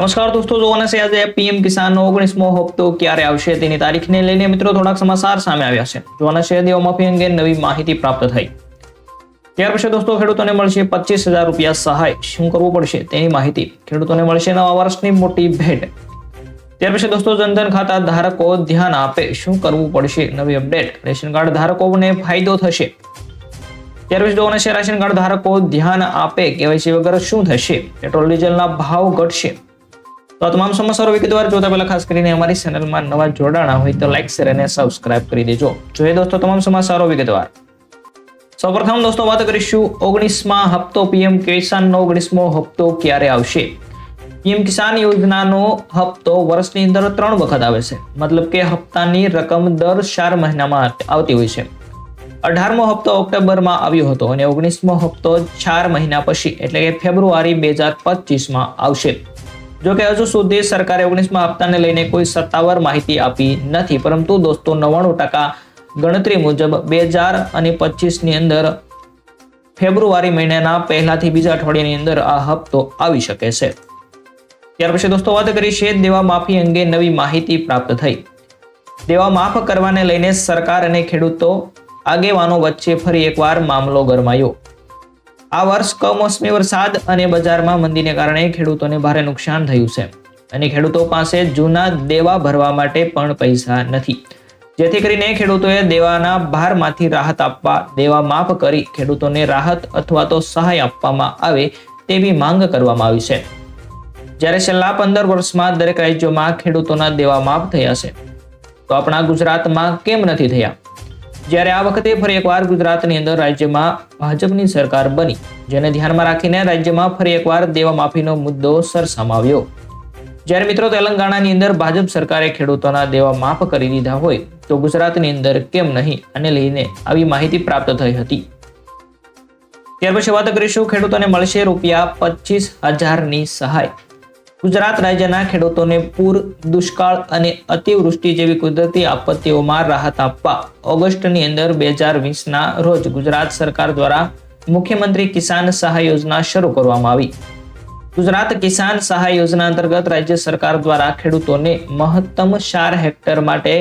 નમસ્કાર દોસ્તો, જોવાના છે આજે પીએમ કિસાનનો ઓગણીસમો હપ્તો ક્યારે આવશે તેની તારીખને લઈને મિત્રો થોડાક સમાચાર સામે આવ્યા છે. જોવાના છે, દેવા માફી અંગે નવી માહિતી પ્રાપ્ત થઈ. ત્યાર પછી દોસ્તો, ખેડૂતોને મળશે પચીસ હજાર રૂપિયા સહાય. શું કરવું પડશે તેની માહિતી ખેડૂતોને મળશે નવા વર્ષની મોટી ભેટ. ત્યાર પછી દોસ્તો, જનધન ખાતા ધારકો ધ્યાન આપે. શું કરવું પડશે? નવી અપડેટ. રેશન કાર્ડ ધારકોને ફાયદો થશે. ત્યાર પછી જોવાના છે, રાશન કાર્ડ ધારકો ધ્યાન આપે. કેવાયસી વગર શું થશે? પેટ્રોલ, ડીઝલના ભાવ ઘટશે. તો આ તમામ સમાચારો વિગતવાર જોતા પહેલા ખાસ કરીને અમારી ચેનલમાં નવા જોડાણા હોય તો લાઈક શેર અને સબસ્ક્રાઇબ કરી દેજો. જોઈએ દોસ્તો તમામ સમાચારો વિગતવાર. સૌપ્રથમ દોસ્તો વાત કરીશું ઓગણીસમાં હપ્તો પીએમ કિસાનનો ઓગણીસમો હપ્તો ક્યારે આવશે? પીએમ કિસાન યોજનાનો હપ્તો વર્ષની અંદર ત્રણ વખત આવે છે. મતલબ કે હપ્તાની રકમ દર ચાર મહિનામાં આવતી હોય છે. અઢારમો હપ્તો ઓક્ટોબરમાં આવ્યો હતો અને ઓગણીસમો હપ્તો ચાર મહિના પછી, એટલે કે ફેબ્રુઆરી બે હજાર પચીસમાં આવશે. જો કે હજુ સુધી સરકારે ઓગણીસમાં હપ્તાને લઈને કોઈ સત્તાવાર માહિતી આપી નથી, પરંતુ દોસ્તો નવ્વાણું ટકા ગણતરી મુજબ બે હજાર અને પચીસની અંદર ફેબ્રુઆરી મહિનાના પહેલાથી બીજા અઠવાડિયાની અંદર આ હપ્તો આવી શકે છે. ત્યાર પછી દોસ્તો વાત કરી છે દેવા માફી અંગે નવી માહિતી પ્રાપ્ત થઈ. દેવા માફ કરવાને લઈને સરકાર અને ખેડૂતો આગેવાનો વચ્ચે ફરી એકવાર મામલો ગરમાયો. આ વર્ષ કમોસમી વરસાદ અને બજારમાં મંદીને કારણે ખેડૂતોને ભારે નુકસાન થયું છે. અને ખેડૂતો પાસે જૂના દેવા ભરવા માટે પણ પૈસા નથી. જેથી કરીને ખેડૂતોએ દેવાના ભારમાંથી રાહત આપવા, દેવા માફ કરી ખેડૂતોને રાહત અથવા તો સહાય આપવામાં આવે તેવી માંગ કરવામાં આવી છે. જ્યારે છેલ્લા પંદર વર્ષમાં દરેક રાજ્યોમાં ખેડૂતોના દેવા માફ થયા છે. તો આપણા ગુજરાતમાં કેમ નથી થયા? જ્યારે આ વખતે ફરી એકવાર ગુજરાતની અંદર રાજ્યમાં ભાજપની સરકાર બની, જેને ધ્યાનમાં રાખીને રાજ્યમાં ફરી એકવાર દેવા માફીનો મુદ્દો સરસામાવ્યો. જ્યારે મિત્રો તેલંગાણાની અંદર ભાજપ સરકારે ખેડૂતોના દેવા માફ કરી દીધા હોય, તો ગુજરાતની અંદર કેમ નહીં અને લઈને આવી માહિતી પ્રાપ્ત થઈ હતી. ત્યાર પછી વાત કરીશું ખેડૂતોને મળશે રૂપિયા પચીસ હજારની સહાય. ગુજરાત રાજ્યના ખેડૂતોને પૂર, દુષ્કાળ અને અતિવૃષ્ટિ જેવી કુદરતી આપત્તિઓમાં રાહત આપવા. ઓગસ્ટની અંદર બે હજાર વીસના રોજ ગુજરાત સરકાર દ્વારા મુખ્યમંત્રી કિસાન સહાય યોજના શરૂ કરવામાં આવી. ગુજરાત કિસાન સહાય યોજના અંતર્ગત રાજ્ય સરકાર દ્વારા ખેડૂતોને મહત્તમ ચાર હેક્ટર માટે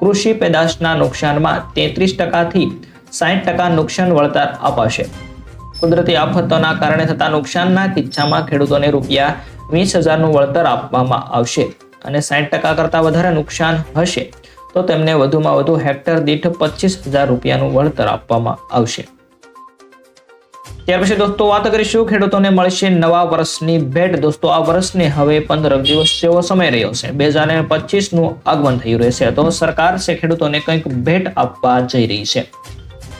કૃષિ પેદાશના નુકસાનમાં તેત્રીસ ટકાથી સાઠ ટકા નુકસાન વળતર અપાશે. કુદરતી આફતોના કારણે થતા નુકસાનના કિસ્સામાં ખેડૂતોને રૂપિયા વીસ હજારનું વળતર આપવામાં આવશે અને સાઠ ટકા કરતાં વધારે નુકસાન હશે, તો તેમને વધુમાં વધુ હેક્ટર દીઠ પચીસ હજાર રૂપિયાનું વળતર આપવામાં આવશે. ત્યાર પછી દોસ્તો વાત કરીશું ખેડૂતોને મળશે નવા વર્ષની ભેટ. દોસ્તો, આ વર્ષને હવે પંદર દિવસ જેવો સમય રહ્યો છે. બે હજાર પચીસનું આગમન થયું રહેશે તો સરકાર છે ખેડૂતોને કંઈક ભેટ આપવા જઈ રહી છે.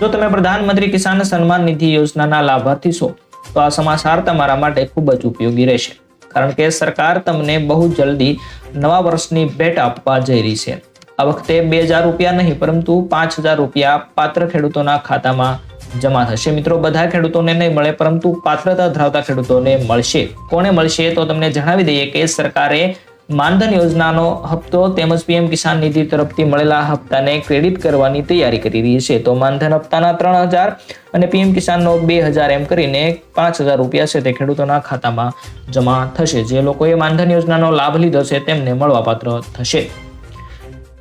જો તમે પ્રધાનમંત્રી કિસાન સન્માન નિધિ યોજનાના લાભાર્થી છો, તો આ સમાચાર તમારા માટે ખૂબ જ ઉપયોગી રહેશે. કારણ કે સરકાર તમને બહુ જલ્દી નવા વર્ષની ભેટ આપવા જઈ રહી છે. આ વખતે બે હજાર રૂપિયા નહીં, પરંતુ પાંચ હજાર રૂપિયા પાત્ર ખેડૂતોના ખાતામાં જમા થશે. મિત્રો, બધા ખેડૂતોને નહીં મળે, પરંતુ પાત્રતા ધરાવતા ખેડૂતોને મળશે. કોને મળશે તો તમને જણાવી દઈએ કે સરકારે માનધન યોજનાનો હપ્તો તેમજ પીએમ કિસાન નિધિ તરફથી મળેલા હપ્તાને ક્રેડિટ કરવાની તૈયારી કરી રહી છે. તો માનધન હપ્તાના ત્રણ હજાર અને પીએમ કિસાનનો બે હજાર એમ કરીને પાંચ હજાર રૂપિયા છે તે ખેડૂતોના ખાતામાં જમા થશે. જે લોકોએ માનધન યોજનાનો લાભ લીધો છે તેમને મળવાપાત્ર થશે.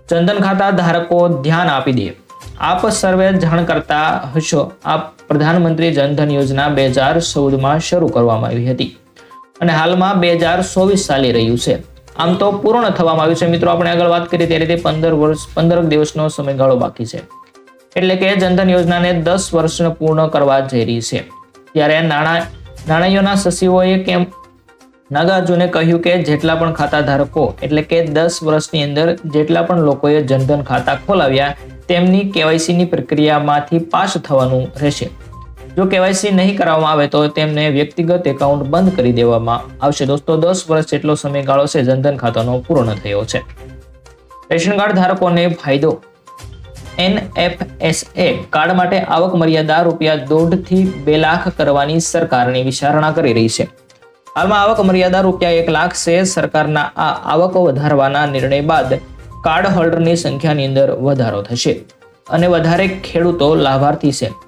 જનધન ખાતા ધારકો ધ્યાન આપી દે. આપ સર્વે જાણ કરતા હશો. આ પ્રધાનમંત્રી જનધન યોજના બે હજાર ચૌદમાં શરૂ કરવામાં આવી હતી. અને હાલમાં બે હજાર ચોવીસ ચાલી રહ્યું છે. આમ તો પૂર્ણ થવામાં આવ્યું છે. મિત્રો, આપણે આગળ વાત કરીએ ત્યારે તે પંદર વર્ષ, પંદર દિવસનો સમયગાળો બાકી છે. એટલે કે જનધન યોજનાને દસ વર્ષ પૂર્ણ કરવા જઈ રહી છે. ત્યારે નાણાં, નાણાંયોના સચિવોએ કેમ નાગાર્જુને કહ્યું કે જેટલા પણ ખાતા ધારકો, એટલે કે દસ વર્ષની અંદર જેટલા પણ લોકોએ જનધન ખાતા ખોલાવ્યા, તેમની કેવાયસીની પ્રક્રિયામાંથી પાસ થવાનું રહેશે. જો કેવાયસી નહીં કરવામાં આવે તો તેમને વ્યક્તિગત એકાઉન્ટ બંધ કરી દેવામાં આવશે. દોસ્તો, દસ વર્ષ જેટલો સમયગાળો છે, જનધન ખાતાનો પૂર્ણ થયો છે. રેશન કાર્ડ ધારકોને ફાયદો. એનએફએસએ કાર્ડ માટે આવક મર્યાદા રૂપિયા દોઢથી બે લાખ કરવાની સરકારની વિચારણા કરી રહી છે. હાલમાં આવક મર્યાદા રૂપિયા એક લાખ છે. સરકારના આ આવક વધારવાના નિર્ણય બાદ કાર્ડ હોલ્ડરની સંખ્યાની અંદર વધારો થશે. અને વધારે ખેડૂતો લાભાર્થી છે.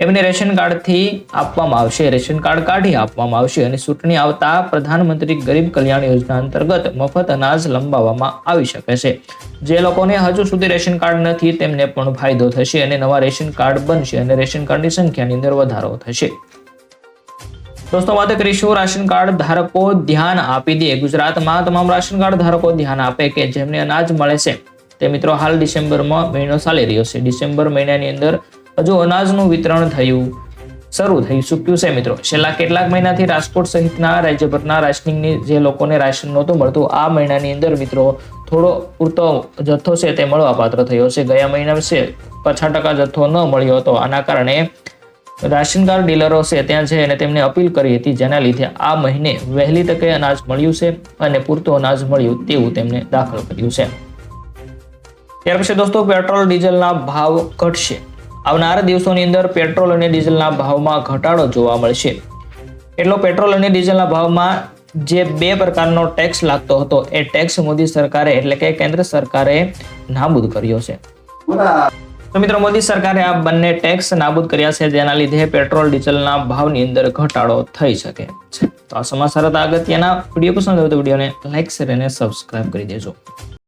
એમને રેશન કાર્ડથી આપવામાં આવશે. રેશન કાર્ડ કાઢી આપવામાં આવશે અને ચૂંટણી આવતા પ્રધાનમંત્રી ગરીબ કલ્યાણ યોજના અંતર્ગત મફત અનાજ લંબાવવામાં આવી શકે છે. જે લોકોને હજુ સુધી રેશન કાર્ડ નથી, તેમને પણ ફાયદો થશે અને નવા રેશન કાર્ડ બનશે અને રેશન કાર્ડની સંખ્યાની અંદર વધારો થશે. દોસ્તો, વાત કરીશું રાશન કાર્ડ ધારકો ધ્યાન આપી દે. ગુજરાતમાં તમામ રાશન કાર્ડ ધારકો ધ્યાન આપે કે જેમને અનાજ મળે છે. તે મિત્રો, હાલ ડિસેમ્બરમાં મહિનો ચાલી રહ્યો છે. ડિસેમ્બર મહિનાની અંદર હજુ અનાજનું વિતરણ થયું, શરૂ થઈ ચૂક્યું છે મિત્રો. છેલ્લા કેટલાક મહિનાથી રાજકોટ સહિતના રાજ્યભરના રાશનિંગની જે લોકોને રાશન નહોતું મળતું, આ મહિનાની અંદર મિત્રો થોડો પૂરતો જથ્થો છે તે મળવાપાત્ર થયો છે. ગયા મહિના છે પચાસ ટકા જથ્થો ન મળ્યો હતો. આના કારણે રાશન કાર્ડ ડીલરો છે ત્યાં છે અને તેમને અપીલ કરી હતી, જેના લીધે આ મહિને વહેલી તકે અનાજ મળ્યું છે અને પૂરતું અનાજ મળ્યું તેવું તેમને દાખલ કર્યું છે. ત્યાર પછી દોસ્તો, પેટ્રોલ, ડીઝલના ભાવ ઘટશે. આવનારા દિવસોની અંદર પેટ્રોલ અને ડીઝલના ભાવમાં ઘટાડો જોવા મળશે. એટલો પેટ્રોલ અને ડીઝલના ભાવમાં જે બે પ્રકારનો ટેક્સ લાગતો હતો, એ ટેક્સ મોદી સરકારે એટલે કે કેન્દ્ર સરકારે નાબૂદ કર્યો છે. તો મિત્રો, મોદી સરકારે આ બંને ટેક્સ નાબૂદ કર્યા છે, જેના લીધે પેટ્રોલ, ડીઝલના ભાવની અંદર ઘટાડો થઈ શકે છે. તો આ સમાચાર અગત્યના વીડિયો. પસંદ આવ્યો તો વિડીયોને લાઈક, શેર અને સબસ્ક્રાઇબ કરી દેજો.